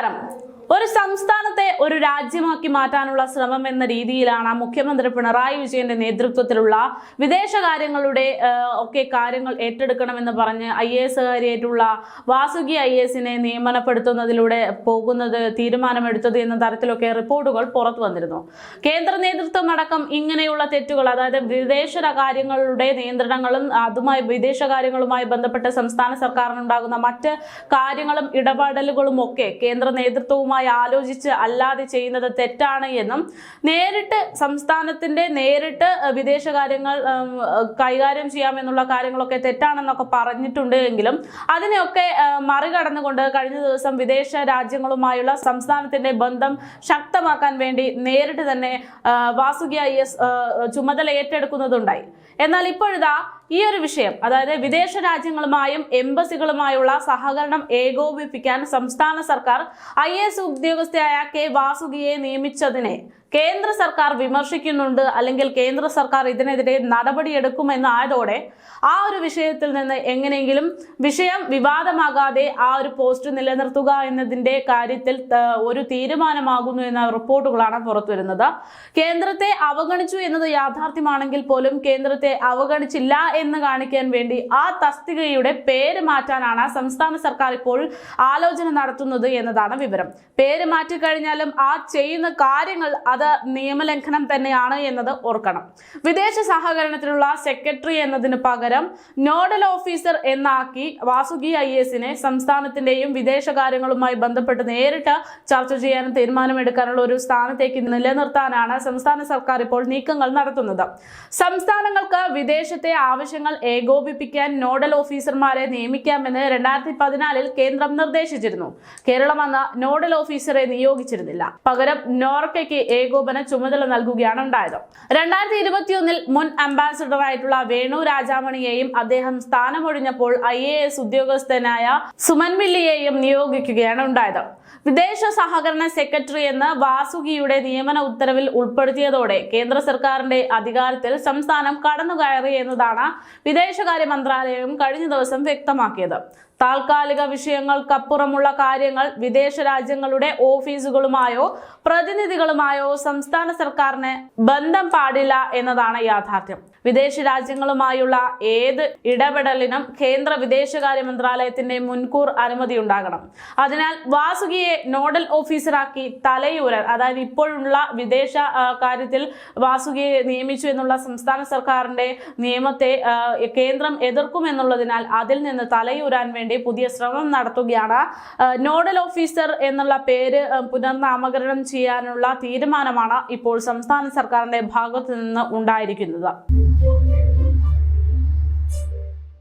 నమస్కారం ഒരു സംസ്ഥാനത്തെ ഒരു രാജ്യമാക്കി മാറ്റാനുള്ള ശ്രമം എന്ന രീതിയിലാണ് മുഖ്യമന്ത്രി പിണറായി വിജയന്റെ നേതൃത്വത്തിലുള്ള വിദേശകാര്യങ്ങളുടെ ഒക്കെ കാര്യങ്ങൾ ഏറ്റെടുക്കണമെന്ന് പറഞ്ഞ് ഐ എ എസുകാരിയായിട്ടുള്ള വാസുകി ഐ എസിനെ നിയമനപ്പെടുത്തുന്നതിലൂടെ പോകുന്നത് തീരുമാനമെടുത്തത് എന്ന തരത്തിലൊക്കെ റിപ്പോർട്ടുകൾ പുറത്തു വന്നിരുന്നു. കേന്ദ്ര നേതൃത്വം അടക്കം ഇങ്ങനെയുള്ള തെറ്റുകൾ അതായത് വിദേശ കാര്യങ്ങളുടെ നിയന്ത്രണങ്ങളും അതുമായി വിദേശകാര്യങ്ങളുമായി ബന്ധപ്പെട്ട് സംസ്ഥാന സർക്കാരിനുണ്ടാകുന്ന മറ്റ് കാര്യങ്ങളും ഇടപെടലുകളും ഒക്കെ കേന്ദ്ര നേതൃത്വവുമായി ആലോചിച്ച് അല്ലാതെ ചെയ്യുന്നത് തെറ്റാണ് എന്നും നേരിട്ട് സംസ്ഥാനത്തിന്റെ നേരിട്ട് വിദേശകാര്യങ്ങൾ കൈകാര്യം ചെയ്യാമെന്നുള്ള കാര്യങ്ങളൊക്കെ തെറ്റാണെന്നൊക്കെ പറഞ്ഞിട്ടുണ്ട് എങ്കിലും അതിനെയൊക്കെ മറികടന്നുകൊണ്ട് കഴിഞ്ഞ ദിവസം വിദേശ രാജ്യങ്ങളുമായുള്ള സംസ്ഥാനത്തിന്റെ ബന്ധം ശക്തമാക്കാൻ വേണ്ടി നേരിട്ട് തന്നെ വാസുകി ഐ എസ് ചുമതല ഏറ്റെടുക്കുന്നതുണ്ടായി. എന്നാൽ ഇപ്പോഴിതാ ഈ ഒരു വിഷയം അതായത് വിദേശ രാജ്യങ്ങളുമായും എംബസികളുമായുള്ള സഹകരണം ഏകോപിപ്പിക്കാൻ സംസ്ഥാന സർക്കാർ ഐ ഉദ്യോഗസ്ഥയായ കെ വാസുകിയെ നിയമിച്ചതിനെ കേന്ദ്ര സർക്കാർ വിമർശിക്കുന്നുണ്ട് അല്ലെങ്കിൽ കേന്ദ്ര സർക്കാർ ഇതിനെതിരെ നടപടിയെടുക്കുമെന്നായതോടെ ആ ഒരു വിഷയത്തിൽ നിന്ന് എങ്ങനെയെങ്കിലും വിഷയം വിവാദമാകാതെ ആ ഒരു പോസ്റ്റ് നിലനിർത്തുക എന്നതിന്റെ കാര്യത്തിൽ ഒരു തീരുമാനമാകുന്നു എന്ന റിപ്പോർട്ടുകളാണ് പുറത്തുവരുന്നത് കേന്ദ്രത്തെ അവഗണിച്ചു എന്നത് യാഥാർത്ഥ്യമാണെങ്കിൽ പോലും കേന്ദ്രത്തെ അവഗണിച്ചില്ല എന്ന് കാണിക്കാൻ വേണ്ടി ആ തസ്തികയുടെ പേര് മാറ്റാനാണ് സംസ്ഥാന സർക്കാർ ഇപ്പോൾ ആലോചന നടത്തുന്നത് എന്നതാണ് വിവരം. പേര് മാറ്റിക്കഴിഞ്ഞാലും ആ ചെയ്യുന്ന കാര്യങ്ങൾ അത് നിയമലംഘനം തന്നെയാണ് എന്നത് ഓർക്കണം. വിദേശ സഹകരണത്തിനുള്ള സെക്രട്ടറി എന്നതിന് പകരം നോഡൽ ഓഫീസർ എന്നാക്കി വാസുകി ഐ എസിനെ സംസ്ഥാനത്തിന്റെയും വിദേശകാര്യങ്ങളുമായി ബന്ധപ്പെട്ട് നേരിട്ട് ചർച്ച ചെയ്യാനും തീരുമാനമെടുക്കാനുള്ള ഒരു സ്ഥാനത്തേക്ക് നിലനിർത്താനാണ് സംസ്ഥാന സർക്കാർ ഇപ്പോൾ നീക്കങ്ങൾ നടത്തുന്നത്. സംസ്ഥാനങ്ങൾക്ക് വിദേശത്തെ ആവശ്യങ്ങൾ ഏകോപിപ്പിക്കാൻ നോഡൽ ഓഫീസർമാരെ നിയമിക്കാമെന്ന് രണ്ടായിരത്തി പതിനാലിൽ കേന്ദ്രം നിർദ്ദേശിച്ചിരുന്നു. കേരളം അന്ന് നോഡൽ ഓഫീസറെ നിയോഗിച്ചിരുന്നില്ല. പകരം നോർക്കയ്ക്ക് ഏകോപന ചുമതല നൽകുകയാണ് ഉണ്ടായത്. രണ്ടായിരത്തി ഇരുപത്തിയൊന്നിൽ മുൻ അംബാസിഡറായിട്ടുള്ള വേണു രാജാമണിയെയും അദ്ദേഹം സ്ഥാനമൊഴിഞ്ഞപ്പോൾ ഐ എ എസ് ഉദ്യോഗസ്ഥനായ സുമൻ മില്ലിയെയും നിയോഗിക്കുകയാണ് ഉണ്ടായത്. വിദേശ സഹകരണ സെക്രട്ടറി എന്ന് വാസുകിയുടെ നിയമന ഉത്തരവിൽ ഉൾപ്പെടുത്തിയതോടെ കേന്ദ്ര സർക്കാരിന്റെ അധികാരത്തിൽ സംസ്ഥാനം കടന്നുകയറി എന്നതാണ് വിദേശകാര്യ മന്ത്രാലയം കഴിഞ്ഞ ദിവസം വ്യക്തമാക്കിയത്. താൽക്കാലിക വിഷയങ്ങൾക്കപ്പുറമുള്ള കാര്യങ്ങൾ വിദേശ രാജ്യങ്ങളുടെ ഓഫീസുകളുമായോ പ്രതിനിധികളുമായോ സംസ്ഥാന സർക്കാരിന് ബന്ധം പാടില്ല എന്നതാണ് യാഥാർത്ഥ്യം. വിദേശ രാജ്യങ്ങളുമായുള്ള ഏത് ഇടപെടലിനും കേന്ദ്ര വിദേശകാര്യ മന്ത്രാലയത്തിന്റെ മുൻകൂർ അനുമതി ഉണ്ടാകണം. അതിനാൽ വാസുകിയെ നോഡൽ ഓഫീസറാക്കി തലയൂരൻ അതായത് ഇപ്പോഴുള്ള വിദേശ കാര്യത്തിൽ വാസുകിയെ നിയമിച്ചു എന്നുള്ള സംസ്ഥാന സർക്കാരിന്റെ നിയമത്തെ കേന്ദ്രം എതിർക്കുമെന്നുള്ളതിനാൽ അതിൽ നിന്ന് തലയൂരാൻ വേണ്ടി പുതിയ ശ്രമം നടത്തുകയാണ്. നോഡൽ ഓഫീസർ എന്നുള്ള പേര് പുനർനാമകരണം ചെയ്യാനുള്ള തീരുമാനമാണ് ഇപ്പോൾ സംസ്ഥാന സർക്കാരിന്റെ ഭാഗത്തു നിന്ന് ഉണ്ടായിരിക്കുന്നത്.